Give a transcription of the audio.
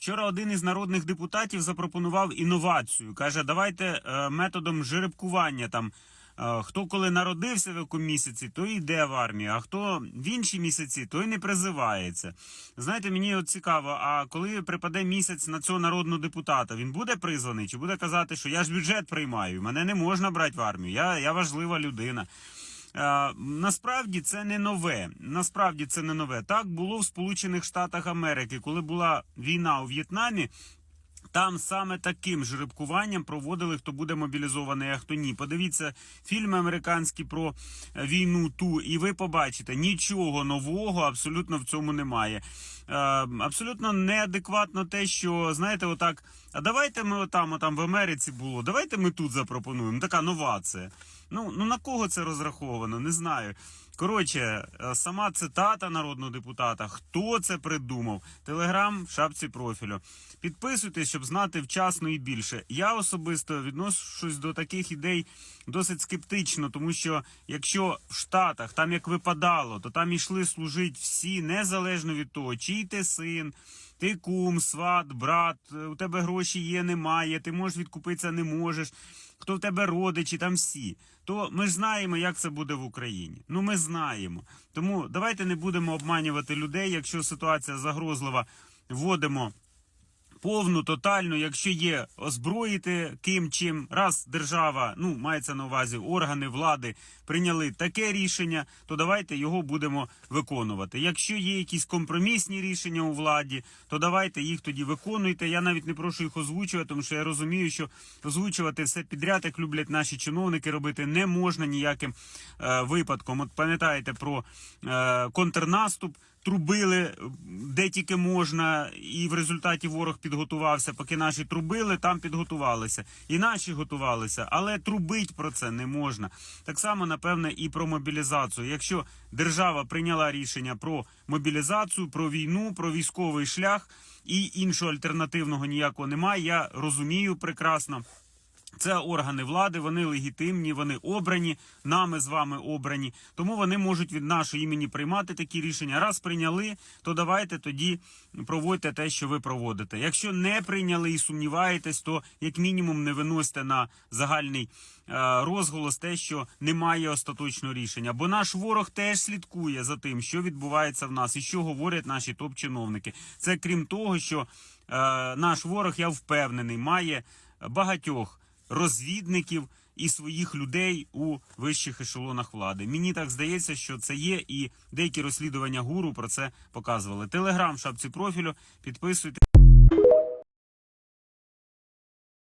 Вчора один із народних депутатів запропонував інновацію. Каже, давайте е, методом жеребкування там. е, Хто коли народився в якому місяці, той йде в армію, а хто в інші місяці, той не призивається. Знаєте, мені от цікаво, а коли припаде місяць на цього народного депутата, він буде призваний чи буде казати, що я ж бюджет приймаю, мене не можна брати в армію, я, я важлива людина. Е, насправді це не нове. Насправді це не нове. Так було в Сполучених Штатах Америки, коли була війна у В'єтнамі. Там саме таким жеребкуванням проводили, хто буде мобілізований, а хто ні. Подивіться фільми американські про е, війну ту, і ви побачите, нічого нового абсолютно в цьому немає. Е, абсолютно неадекватно те, що знаєте, отак. А давайте ми отам, отам в Америці було. Давайте ми тут запропонуємо. Така новація. Ну, ну на кого це розраховано? Не знаю. Коротше, е, сама цитата народного депутата. Хто це придумав? Телеграм в шапці профілю. Підписуйтесь, щоб знати вчасно і більше. Я особисто відношусь до таких ідей досить скептично, тому що якщо в Штатах там як випадало, то там ішли служити всі незалежно від того, чий ти син. Ти кум, сват, брат, е, у тебе гроші є, немає, ти можеш відкупитися, не можеш. Хто в тебе родичі, там всі. То ми ж знаємо, як це буде в Україні. Ну ми знаємо. Тому давайте не будемо обманювати людей. Якщо ситуація загрозлива, вводимо повну, тотальну, якщо є озброїти ким чим, раз держава, ну мається на увазі органи влади прийняли таке рішення, то давайте його будемо виконувати. Якщо є якісь компромісні рішення у владі, то давайте їх тоді виконуйте. Я навіть не прошу їх озвучувати, тому що я розумію, що озвучувати все підряд, як люблять наші чиновники, робити не можна ніяким е, випадком. От пам'ятаєте про е, контрнаступ. Трубили е, де тільки можна, і в результаті ворог підготувався. Поки наші трубили, там підготувалися. І наші готувалися, але трубить про це не можна. Так само, напевне, і про мобілізацію. Якщо держава прийняла рішення про мобілізацію, про війну, про військовий шлях і іншого альтернативного ніякого немає. Я розумію прекрасно. Це органи влади, вони легітимні, вони обрані, нами з вами обрані. Тому вони можуть від нашого імені приймати такі рішення. Раз прийняли, то давайте тоді проводьте те, що ви проводите. Якщо не прийняли і сумніваєтесь, то як мінімум не виносьте на загальний е, розголос те, що немає остаточного рішення. Бо наш ворог теж слідкує за тим, що відбувається в нас і що говорять наші топ-чиновники. Це крім того, що е, наш ворог, я впевнений, має багатьох розвідників і своїх людей у вищих ешелонах влади. Мені так здається, що це є, і деякі розслідування гуру про це показували. Телеграм в шапці профілю. Підписуйте.